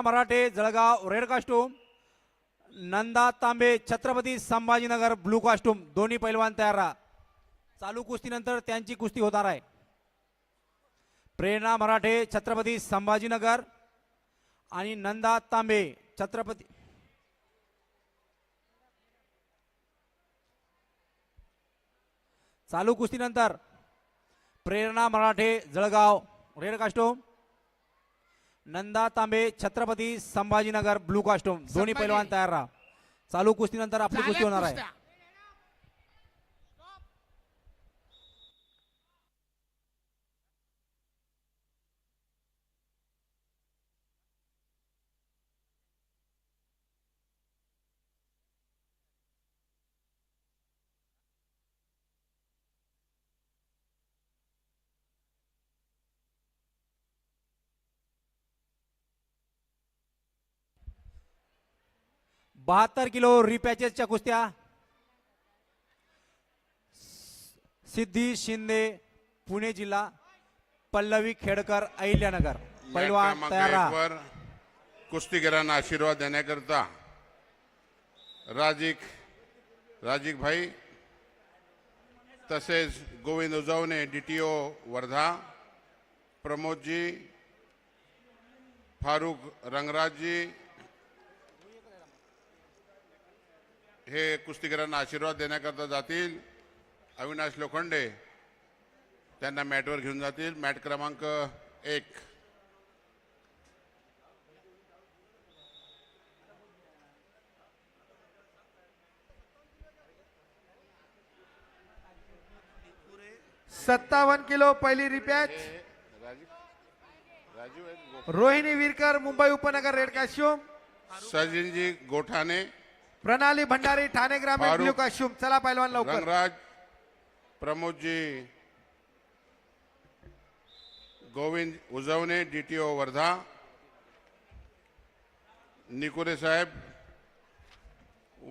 Marathe Jalgaon red costume Nanda Tambe Chhatrapati Sambhajinagar blue costume दोन्ही पैलवान तयार राहा. चालू कुस्तीनंतर त्यांची कुस्ती होणार आहे. प्रेरणा मराठे छत्रपती संभाजीनगर आणि नंदा तांबे छत्रपती चालू कुस्तीनंतर Prerna Marathe Jalgaon red costume Nanda Tambe Chhatrapati Sambhajinagar blue costume दोन्ही. पैलवान तयार राहा. चालू कुस्तीनंतर आपली कुस्ती होणार आहे. बहात्तर किलो रिपॅचेसच्या कुस्त्या. सिद्धी शिंदे पुणे जिल्हा पल्लवी खेडकर अहिल्यानगर. पैलवान तयार कुस्तीगिरांना आशीर्वाद देण्याकरता राजिक राजिक भाई तसेच Govind Ujwane D T O Wardha Pramodji Farukh Rangrajji हे कुस्तीगिरांना आशीर्वाद देण्याकरता जातील. अविनाश लोखंडे त्यांना मॅटवर घेऊन जातील. मॅट क्रमांक एक. सत्तावन्न किलो पहिली रिपॅच. रोहिणी विरकर मुंबई उपनगर रेड काश्यूम. सचिनजी गोठाणे प्रणाली भंडारी ठाणे ग्रामीण फारुख. काश्यूम चला पहिलवान लवकर Rangraj Pramodji Govind Ujwane D T O Wardha Nikure साहेब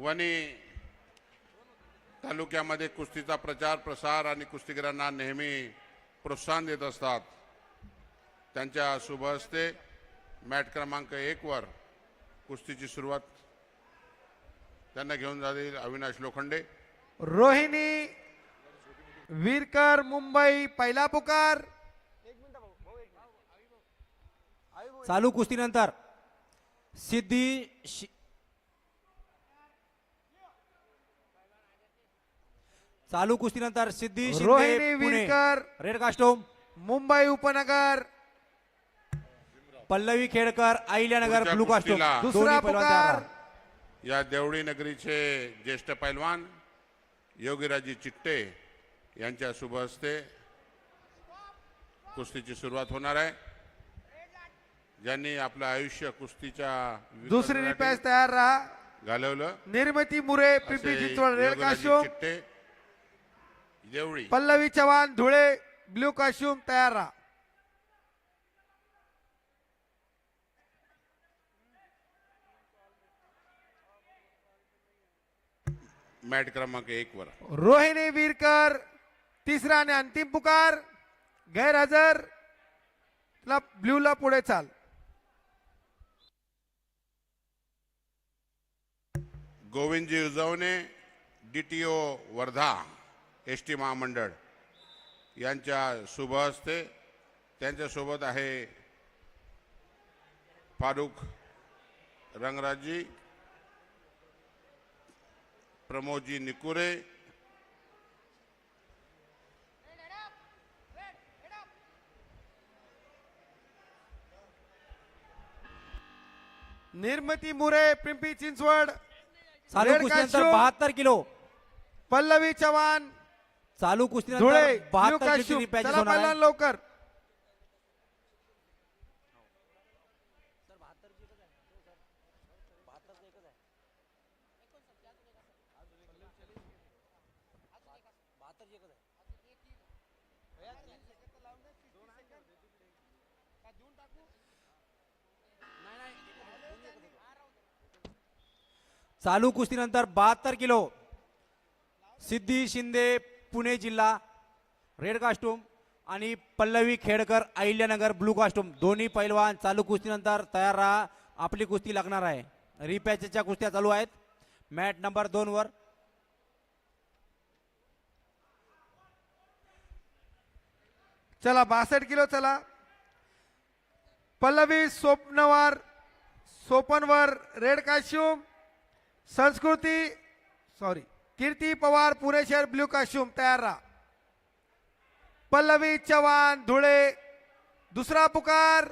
वणी तालुक्यामध्ये कुस्तीचा प्रचार प्रसार आणि कुस्तीगिरांना नेहमी प्रोत्साहन देत असतात त्यांच्या शुभ हस्ते मॅट क्रमांक एकवर कुस्तीची सुरुवात त्यांना घेऊन जातील अविनाश लोखंडे. रोहिणी विरकर मुंबई पहिला पुकार. चालू कुस्तीनंतर सिद्धी शि- चालू कुस्तीनंतर सिद्धी शिंदे रोहिणी विरकर. रेड कास्टूम मुंबई उपनगर. Pallavi Khedkar Ahilyanagar blue costume. दुसरा पुकार. या देवळी नगरीचे ज्येष्ठ पैलवान योगीराजी चिट्टे यांच्या शुभ हस्ते कुस्तीची सुरुवात होणार आहे. ज्यांनी आपलं आयुष्य कुस्तीच्या दुसरी रिपॅच तयार राहा. घालवलं. निर्मिती मुरे Pimpri Chinchwad red costume Chitte Deoli. Pallavi Chavan Dhule blue costume तयार राहा. मॅट क्रमांक एक वर. रोहिणी विरकर तिसरा आणि अंतिम पुकार. गैरहजर ला ब्ल्यूला पुढे चाल. Govindji Ujwane D T O Wardha S T महामंडळ. यांच्या शुभ हस्ते त्यांच्यासोबत आहे फारुख रंगराजी प्रमोदजी निकुरे। निर्मिती मुरे पिंपरी चिंचवड चालू रेड कुस्तीनंतर काश्यूम. बहात्तर किलो. पल्लवी चव्हाण चालू धुळे कुस्तीनंतर ब्ल्यू बहात्तर रिपॅचेस चला होणार आहे. पहिला लवकर. चालू कुस्तीनंतर बहात्तर किलो. सिद्धी शिंदे पुणे जिल्हा रेड कास्टूम आणि पल्लवी खेडकर अहिल्यानगर ब्लू कास्टूम. दोन्ही पैलवान चालू कुस्तीनंतर तयार राहा. आपली कुस्ती लागणार आहे. रिपॅचच्या कुस्त्या चालू आहेत. मॅट नंबर दोन वर. चला बासष्ट किलो चला. पल्लवी स्वप्नवर सोपनवर रेड काश्यूम संस्कृती सॉरी कीर्ती पवार पुणे शहर ब्ल्यू काश्यूम तयार राहा. पल्लवी चव्हाण धुळे दुसरा पुकार.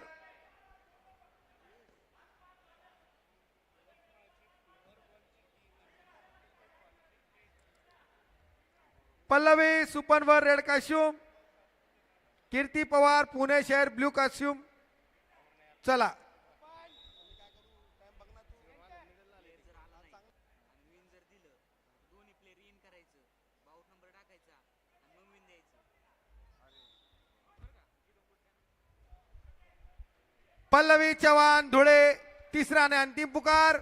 पल्लवी सुपनवर रेड काश्यूम कीर्ती पवार पुणे शहर ब्ल्यू काश्यूम. चला. पल्लवी चव्हाण धुळे तिसरा आणि अंतिम पुकार.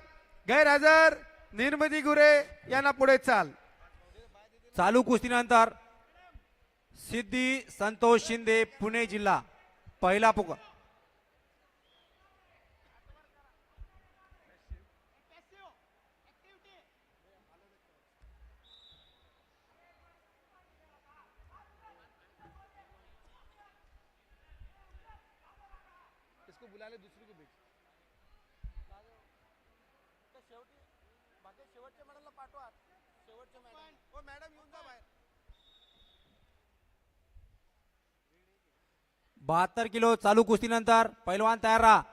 गैरहजर निर्मती गुरे यांना पुढे चाल. चालू कुस्तीनंतर सिद्धी संतोष शिंदे पुणे जिल्हा. पहिला पुकार. बहात्तर किलो चालू कुस्तीनंतर पैलवान तयार राहा.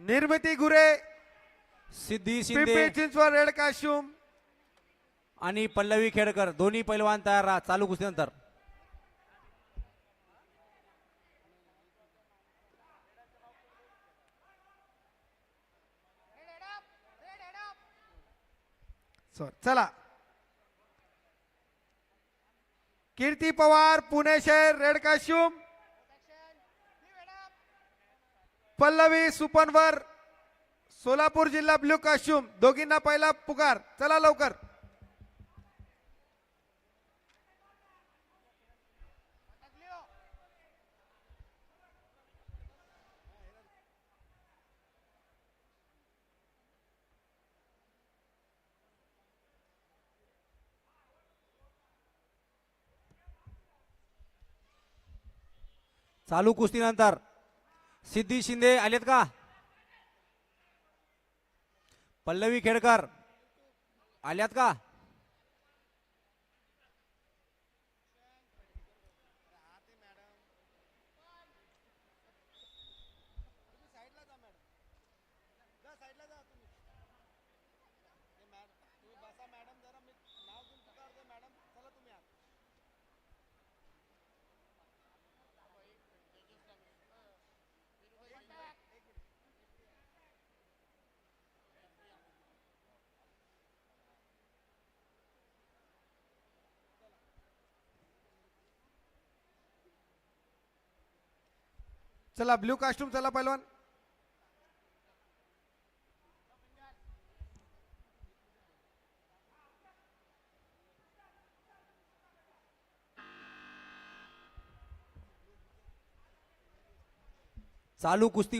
निर्मिती गुरे सिद्धी शिंदे चिंचवड रेड काश्यूम आणि पल्लवी खेडकर दोन्ही पैलवान तयार राहा चालू कुस्तीनंतर. सॉरी चला. कीर्ती पवार पुणे शहर रेड काश्युम पल्लवी सुपनवर सोलापूर जिल्हा ब्ल्यू काश्यूम दोघींना पहिला पुकार. चला लवकर. चालू कुस्तीनंतर. सिद्धी शिंदे आलेत का? पल्लवी खेडकर आल्यात का? चला ब्ल्यू कास्ट्यूम चला पहिलवान. चालू कुस्ती